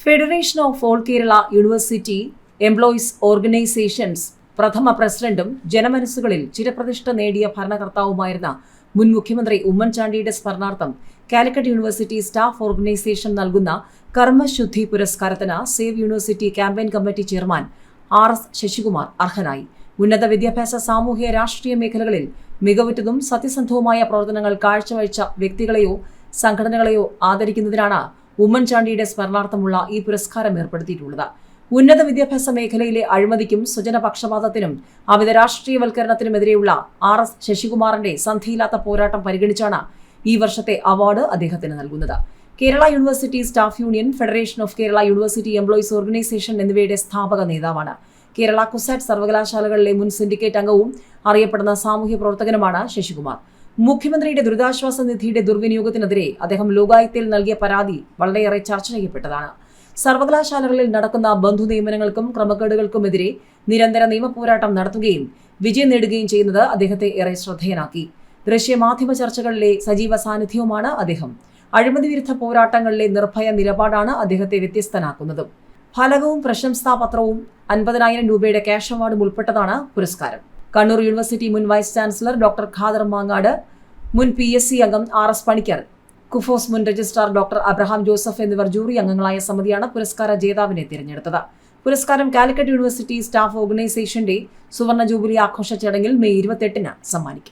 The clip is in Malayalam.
Federation of all Kerala university employees organisations പ്രഥമ പ്രസിഡന്റും ജനമനസ്സുകളിൽ ചിരപ്രതിഷ്ഠ നേടിയ ഭരണകർത്താവുമായിരുന്ന മുൻ മുഖ്യമന്ത്രി ഉമ്മൻചാണ്ടിയുടെ സ്മരണാർത്ഥം കാലിക്കറ്റ് യൂണിവേഴ്സിറ്റി സ്റ്റാഫ് ഓർഗനൈസേഷൻ നൽകുന്ന കർമ്മശുദ്ധി പുരസ്കാരത്തിന് save university campaign committee chairman R S Sasikumar അർഹനായി. ഉന്നത വിദ്യാഭ്യാസ സാമൂഹ്യ രാഷ്ട്രീയ മേഖലകളിൽ മികവുറ്റതും സത്യസന്ധവുമായ പ്രവർത്തനങ്ങൾ കാഴ്ചവച്ച വ്യക്തികളെയോ സംഘടനകളെയോ ആദരിക്കുന്നതിനാണ് ഉമ്മൻചാണ്ടിയുടെ സ്മരണാർത്ഥമുള്ള ഈ പുരസ്കാരം ഏർപ്പെടുത്തിയിട്ടുള്ളത്. ഉന്നത വിദ്യാഭ്യാസ മേഖലയിലെ അഴിമതിക്കും സ്വജനപക്ഷപാതത്തിനും അമിത രാഷ്ട്രീയവൽക്കരണത്തിനുമെതിരെയുള്ള ആർ എസ് ശശികുമാറിന്റെ സന്ധിയില്ലാത്ത പോരാട്ടം പരിഗണിച്ചാണ് ഈ വർഷത്തെ അവാർഡ് അദ്ദേഹത്തിന് നൽകുന്നത്. Kerala university staff union federation of Kerala university employees organisation എന്നിവയുടെ സ്ഥാപക നേതാവാണ്. കേരള കുസാറ്റ് സർവകലാശാലകളിലെ മുൻ സിൻഡിക്കേറ്റ് അംഗവും അറിയപ്പെടുന്ന സാമൂഹ്യ പ്രവർത്തകനുമാണ് ശശികുമാർ. മുഖ്യമന്ത്രിയുടെ ദുരിതാശ്വാസ നിധിയുടെ ദുർവിനിയോഗത്തിനെതിരെ അദ്ദേഹം ലോകായുക്തയിൽ നൽകിയ പരാതി വളരെയേറെ ചർച്ച ചെയ്യപ്പെട്ടതാണ് സർവകലാശാലകളിൽ നടക്കുന്ന ബന്ധു നിയമനങ്ങൾക്കും ക്രമക്കേടുകൾക്കുമെതിരെ നിരന്തര നിയമപോരാട്ടം നടത്തുകയും വിജയം നേടുകയും ചെയ്യുന്നത് അദ്ദേഹത്തെ ഏറെ ശ്രദ്ധേയനാക്കി. ദൃശ്യമാധ്യമ ചർച്ചകളിലെ സജീവ സാന്നിധ്യവുമാണ് അദ്ദേഹം. അഴിമതി വിരുദ്ധ പോരാട്ടങ്ങളിലെ നിർഭയ നിലപാടാണ് അദ്ദേഹത്തെ വ്യത്യസ്തനാക്കുന്നത്. ഫലകവും പ്രശംസാപത്രവും അൻപതിനായിരം രൂപയുടെ ക്യാഷ് അവാർഡും ഉൾപ്പെട്ടതാണ് പുരസ്കാരം. കണ്ണൂർ യൂണിവേഴ്സിറ്റി മുൻ vice chancellor doctor Khader Mangad മുൻ പി എസ് സി അംഗം ആർ എസ് പണിക്കർ കുഫോസ് മുൻ രജിസ്ട്രാർ ഡോക്ടർ അബ്രഹാം ജോസഫ് എന്നിവർ ജൂറി അംഗങ്ങളായ സമിതിയാണ് പുരസ്കാര ജേതാവിനെ തിരഞ്ഞെടുത്തത്. പുരസ്കാരം കാലിക്കറ്റ് യൂണിവേഴ്സിറ്റി സ്റ്റാഫ് ഓർഗനൈസേഷന്റെ സുവർണ ജൂബിലി ആഘോഷ ചടങ്ങിൽ മെയ് ഇരുപത്തെട്ടിന് സമ്മാനിക്കും.